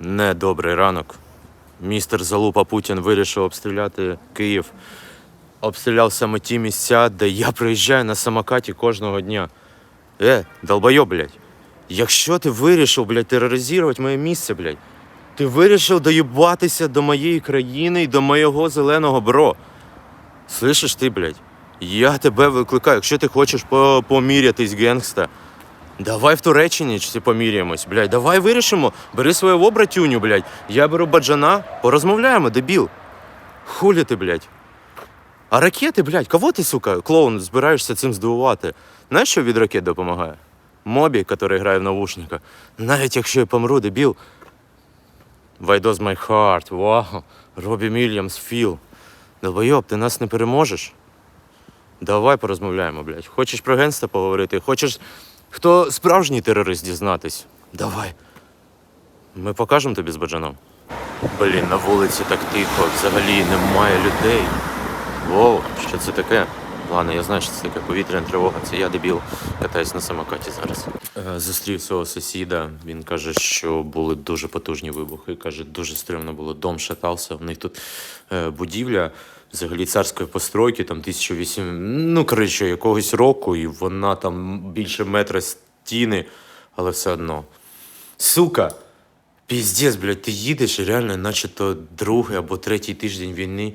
Недобрий ранок. Містер Залупа Путін вирішив обстріляти Київ. Обстріляв саме ті місця, де я приїжджаю на самокаті кожного дня. Е, долбойоб, блядь. Якщо ти вирішив, блядь, тероризувати моє місце, блядь, ти вирішив доїбатися до моєї країни і до моєго зеленого бро. Слышиш ти, блядь? Я тебе викликаю, якщо ти хочеш помірятись, генгста. Давай в Туреччині чи поміряємось, блядь. Давай вирішимо. Бери свого братюню, блядь. Я беру баджана, порозмовляємо, дебіл. Хулі ти, блядь. А ракети, блядь, кого ти, сука, клоун, збираєшся цим здивувати? Знаєш, що від ракет допомагає? Мобі, який грає в навушниках. Навіть якщо я помру, дебіл. Why does my heart? Вау. Робі Мільямс, Філ. Долбойоб, ти нас не переможеш. Давай порозмовляємо, блядь. Хочеш про генста поговорити? Хочеш, хто справжній терорист дізнатись? Давай. Ми покажемо тобі з баджаном. Блін, на вулиці так тихо, взагалі немає людей. Воу, що це таке? Ладно, я знаю, що це таке повітряна тривога. Це я дебіл, катаюсь на самокаті зараз. Е, Зустрів свого сусіда. Він каже, що були дуже потужні вибухи. Каже, дуже стрімно було. Дом шатався. В них тут е, будівля взагалі царської постройки, там 1008, ну коротше, якогось року, і вона там більше метра стіни, але все одно. Сука! Піздець, блядь, ти їдеш і реально, наче то другий або третій тиждень війни.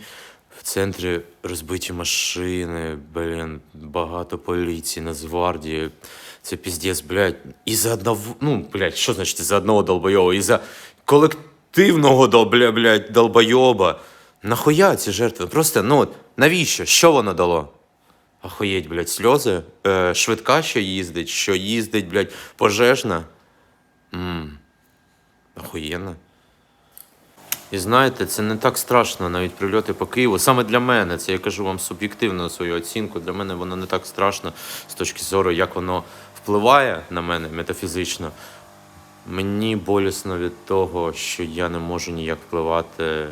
В центрі розбиті машини, блін, багато поліції, Нацгвардії. Це піздець, блядь. І за одного, ну, блядь, що значить за одного долбойоба? І за колективного дол, бля, блядь, долбойоба. Нахуя ці жертви? Просто, ну, навіщо? Що воно дало? Охуєть, блядь, сльози. Е, швидка, що їздить, що їздить, блядь, пожежна. М. Охуєнно. І знаєте, це не так страшно, навіть прильоти по Києву. Саме для мене, це я кажу вам суб'єктивну свою оцінку. Для мене воно не так страшно з точки зору, як воно впливає на мене метафізично. Мені болісно від того, що я не можу ніяк впливати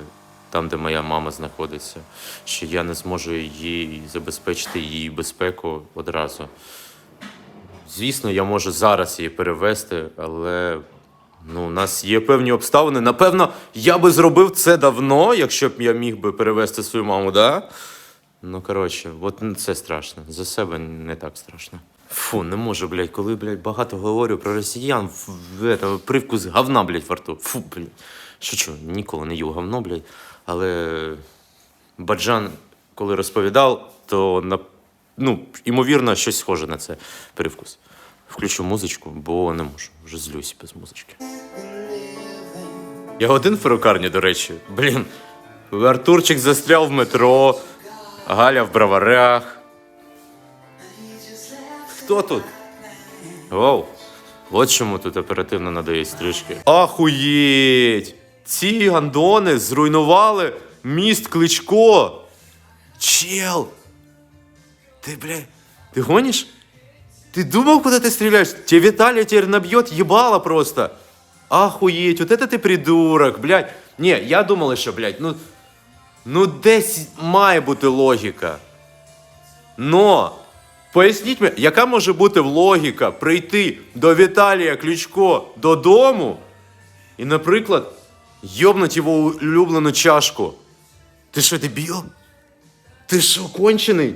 там, де моя мама знаходиться, що я не зможу їй забезпечити її безпеку одразу. Звісно, я можу зараз її перевести, але ну, у нас є певні обставини. Напевно, я би зробив це давно, якщо б я міг би перевести свою маму, да? Ну, коротше, от це страшно. За себе не так страшно. Фу, не можу, блядь, коли, блядь, багато говорю про росіян, это, привкус говна, блядь, во рту. Фу, блядь. Шучу, ніколи не їв говно, блядь. Але Баджан, коли розповідав, то ну, ймовірно, щось схоже на це привкус. Включу музичку, бо не можу. Вже злюсь без музички. Я один в перукарні, до речі. Блін. Артурчик застряв в метро, Галя в броварях. Хто тут? Воу. От чому тут оперативно надають стрижки. Ахуєть! Ці гандони зруйнували міст Кличко. Чел! Ти, блядь, ти гониш? Ты думал, куда ты стреляешь? Тебе Виталий теперь набьет ебало просто. Охуеть, вот это ты придурок, блядь. Не, я думал ще, блядь, ну. Ну десь має бути логіка. Но, поясніть мені, яка може бути логіка прийти до Віталія Ключко додому і, наприклад, йобнуть його улюблену чашку. Ти що, дебіл? Ти що, кончений?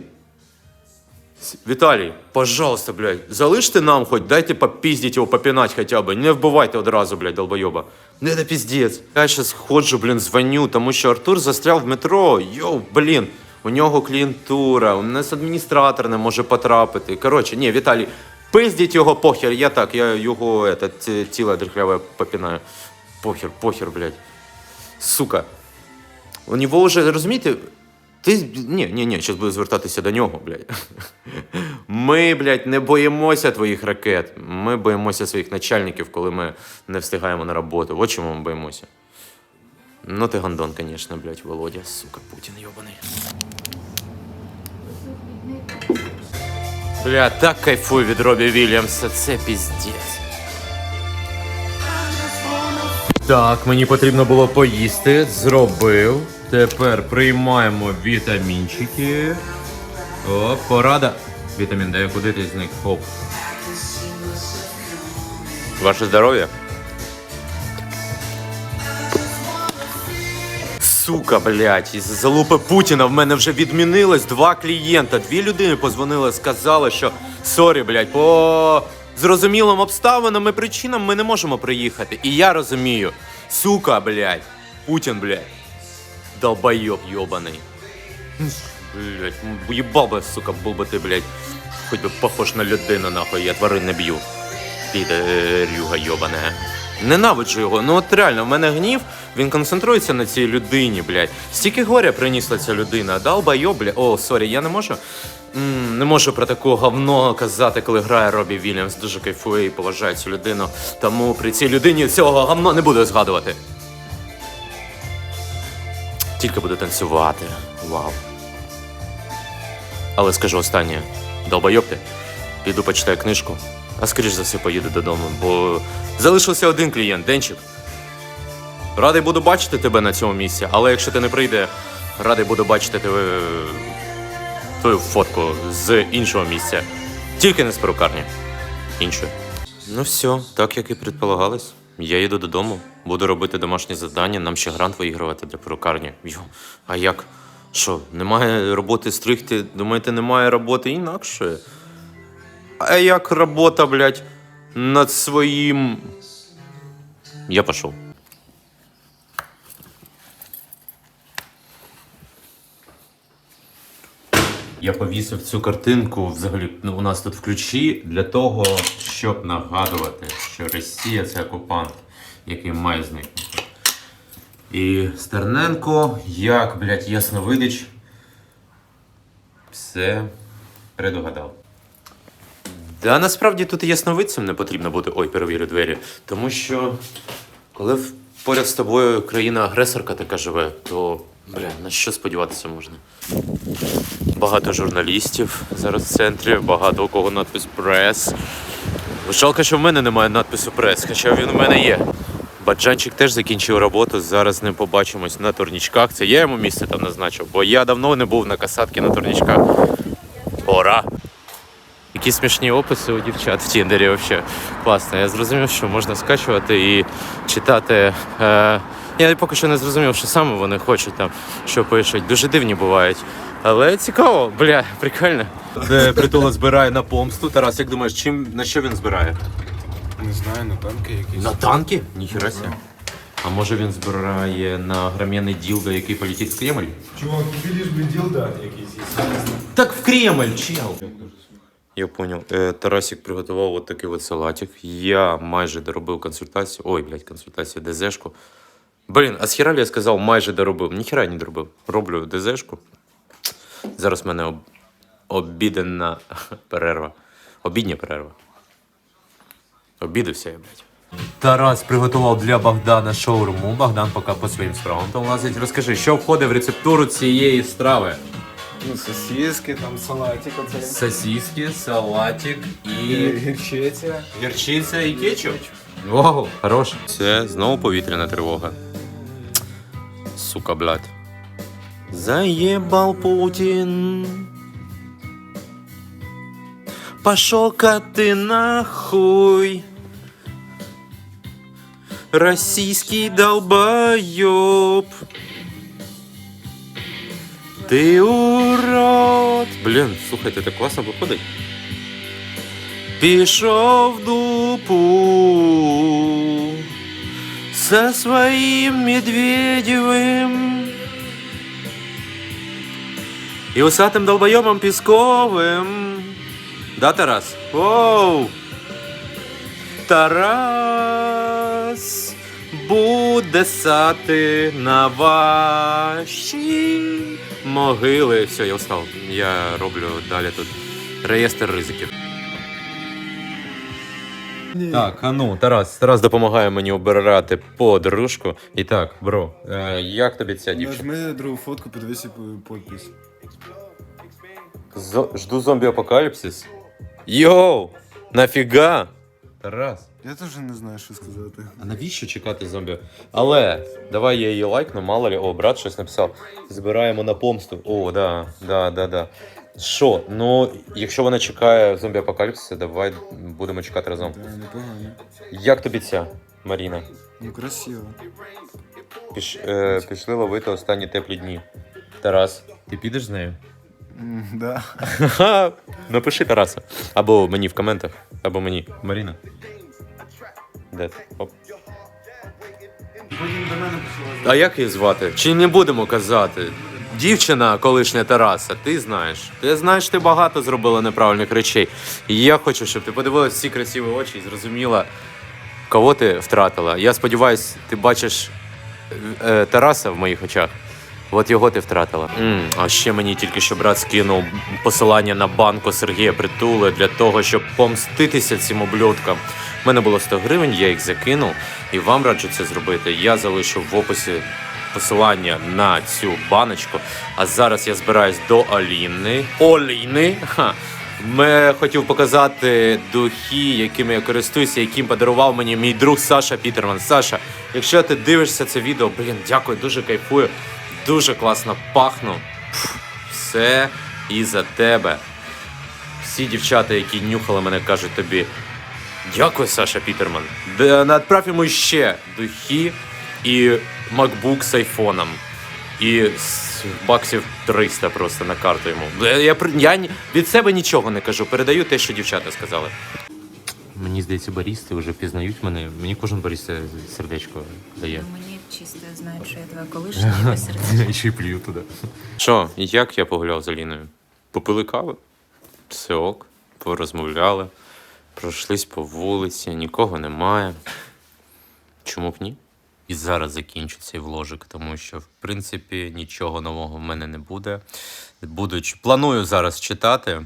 Віталій, пожалуйста, блядь, залиште нам хоч, дайте попиздить його, попінать хоча б. Не вбивайте одразу, блядь, долбойоба. Не да піздець. Я щас ходжу, блін, дзвоню, тому що Артур застряв в метро. Йоу, блін, у нього клієнтура, у нас адміністратор не може потрапити. Коротше, ні, Віталій, пиздіть його похер. Я так, я його это, тіло дрихляве попінаю. Похер, похер, блядь. Сука. У нього вже, розумієте, ти. Ні, ні, ні, зараз буду звертатися до нього, блядь. Ми, блядь, не боїмося твоїх ракет. Ми боїмося своїх начальників, коли ми не встигаємо на роботу. От чому ми боїмося. Ну ти гандон, звісно, блядь, Володя, сука, Путін йобаний. Бля, так кайфую від Робі Вільямса, це піздець. Так, мені потрібно було поїсти, зробив. Тепер приймаємо вітамінчики. О, порада. Вітамін Д, куди ти зник? Хоп. Ваше здоров'я. Сука, блядь, із залупи Путіна в мене вже відмінилось два клієнта. Дві людини позвонили, сказали, що сорі, блядь, по зрозумілим обставинам і причинам ми не можемо приїхати. І я розумію, сука, блядь, Путін, блядь, долбойоб йобаний. Блядь, уебал бы, сука, был бы ты, блядь, хоть бы похож на людину, нахуй, я тварин не б'ю. Підерюга йобана. Ненавиджу його. Ну от реально, в мене гнів, він концентрується на цій людині, блядь. Стільки горя принісла ця людина. Долбайоб, блядь. О, сорі, я не можу. м, не можу про таке говно казати, коли грає Робі Вільямс. Дуже кайфує і поважаю цю людину. Тому при цій людині цього говно не буду згадувати. Тільки буду танцювати. Вау. Але скажу останнє. Долбойоб ти. Піду почитаю книжку, а скоріш за все поїду додому, бо залишився один клієнт, Денчик. Радий буду бачити тебе на цьому місці, але якщо ти не прийде, радий буду бачити тебе твою фотку з іншого місця. Тільки не з перукарні. Іншої. Ну все, так як і предполагалось. Я їду додому, буду робити домашні завдання, нам ще грант виігрувати для перукарні. Йо, а як? Що, немає роботи стригти? Думаєте, немає роботи інакше? А як робота, блядь, над своїм. Я пішов. Я повісив цю картинку взагалі ну, у нас тут в ключі для того, щоб нагадувати, що Росія це окупант, який має зникнути. І Стерненко, як, блядь, Ясновидич, все предугадав. Да, насправді тут і ясновидцем не потрібно бути. Ой, перевірю двері. Тому що коли поряд з тобою країна-агресорка така живе, то бля, на що сподіватися можна? Багато журналістів зараз в центрі, багато у кого надпис прес. Жалко, що в мене немає надпису прес, хоча він у мене є. Баджанчик теж закінчив роботу. Зараз з ним побачимось на турнічках. Це я йому місце там назначив, бо я давно не був на касатки на турнічках. Пора! Які смішні описи у дівчат в Тіндері взагалі. Класно. Я зрозумів, що можна скачувати і читати. Е, я поки що не зрозумів, що саме вони хочуть там, що пишуть. Дуже дивні бувають. Але цікаво, бля, прикольно. Де притула збирає на помсту. Тарас, як думаєш, чим на що він збирає? Не знаю, на танки якісь. На танки? Ніхера себе. А може він збирає на гром'яний ділдо, який полетить в Кремль? Чувак, тобі лиш би ділда якийсь є. Так в Кремль, чел. Я понял. Е, Тарасик приготував от такий от салатик. Я майже доробив консультацію. Ой, блядь, консультацію ДЗшку. Блін, а схералі я сказав, майже доробив. Ніхера не доробив. Роблю ДЗшку. Зараз в мене об... обіденна перерва. Обідня перерва. Обідався я, блядь. Тарас приготував для Богдана шаурму. Богдан поки по своїм справам там лазить. Розкажи, що входить в рецептуру цієї страви? Ну, сосиски, там салатик оце. Сосиски, салатик І і гірчиця. гірчиця і кетчуп. Вау, хорош. Це знову повітряна тривога. Сука, блядь. Заебал Путин. Пошел-ка ты нахуй. Российский долбоеб. Ти урод. Блін, слухайте, так класно виходить. Пішов в дупу со своїм Медведєвим і усатим долбойомом Пісковим. Да, Тарас? Оу! Тарас буде сати на ваші могили. Все, я устав. Я роблю далі тут реєстр ризиків. Так, а ну, Тарас, Тарас допомагає мені обирати подружку. І так, бро, е, як тобі ця дівчина? Нажми другу фотку, подивися подпись. Зо- жду зомбі-апокаліпсис. Йоу! Нафіга? Тарас. Я теж не знаю, що сказати. А навіщо чекати зомбі? Але давай я її лайкну, мало ли. О, брат щось написав. Збираємо на помсту. О, да, да, да, да. Що? Ну, якщо вона чекає зомбі апокаліпсиса, давай будемо чекати разом. Да, непогано. Як тобі ця, Маріна? Ну, красиво. Піш, е, пішли ловити останні теплі дні. Тарас, ти підеш з нею? М, Да. Ха, Напиши Тараса. Або мені в коментах, або мені. Маріна. Де ти? Оп. Потім до мене почала А як її звати? Чи не будемо казати? Дівчина колишня Тараса, ти знаєш. Ти знаєш, ти багато зробила неправильних речей. І я хочу, щоб ти подивилась в ці красиві очі і зрозуміла, кого ти втратила. Я сподіваюся, ти бачиш е, Тараса в моїх очах. От його ти втратила. м а ще мені тільки що брат скинув посилання на банку Сергія Притули для того, щоб помститися цим ублюдкам. У мене було 100 гривень, я їх закинув, і вам раджу це зробити. Я залишу в описі посилання на цю баночку. А зараз я збираюсь до Аліни. Оліни. Ха. Ми хотів показати духи, якими я користуюся, яким подарував мені мій друг Саша Пітерман. Саша, якщо ти дивишся це відео, блін, дякую, дуже кайфую, дуже класно пахну. Все із-за тебе. Всі дівчата, які нюхали мене, кажуть тобі. Дякую, Саша Пітерман. Д- Надправ йому ще духи і MacBook з айфоном. І з баксів 300 просто на карту йому. Е, Я, я від себе нічого не кажу, передаю те, що дівчата сказали. Мені здається, барісти вже пізнають мене. Мені кожен баріста сердечко дає. Ну, Мені чисто знають, що я твоя колишня і без сердечка. Ще й плюю туди. Що, як я погуляв з Аліною? Попили кави? Все ок, порозмовляли, пройшлись по вулиці, нікого немає. Чому б ні? І зараз закінчу цей вложик, тому що, в принципі, нічого нового в мене не буде. Буду, планую зараз читати,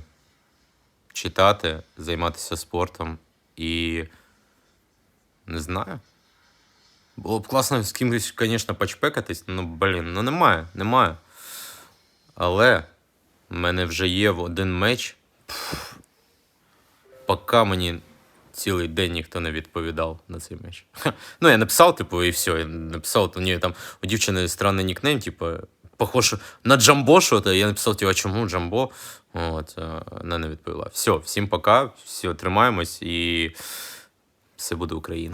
читати, займатися спортом і не знаю. Було б класно з кимось, звісно, пачпекатись, ну блін, ну немає, немає. Але в мене вже є один меч. Поки мені цілий день ніхто не відповідав на цей меч. Ну, я написав, типу, і все. Я написав, то у там у дівчини странний нікнейм, типу, похож на Джамбо, що то. Я написав, типу, а чому Джамбо? От, е, вона не відповіла. Все, всім пока, все, тримаємось і все буде Україна.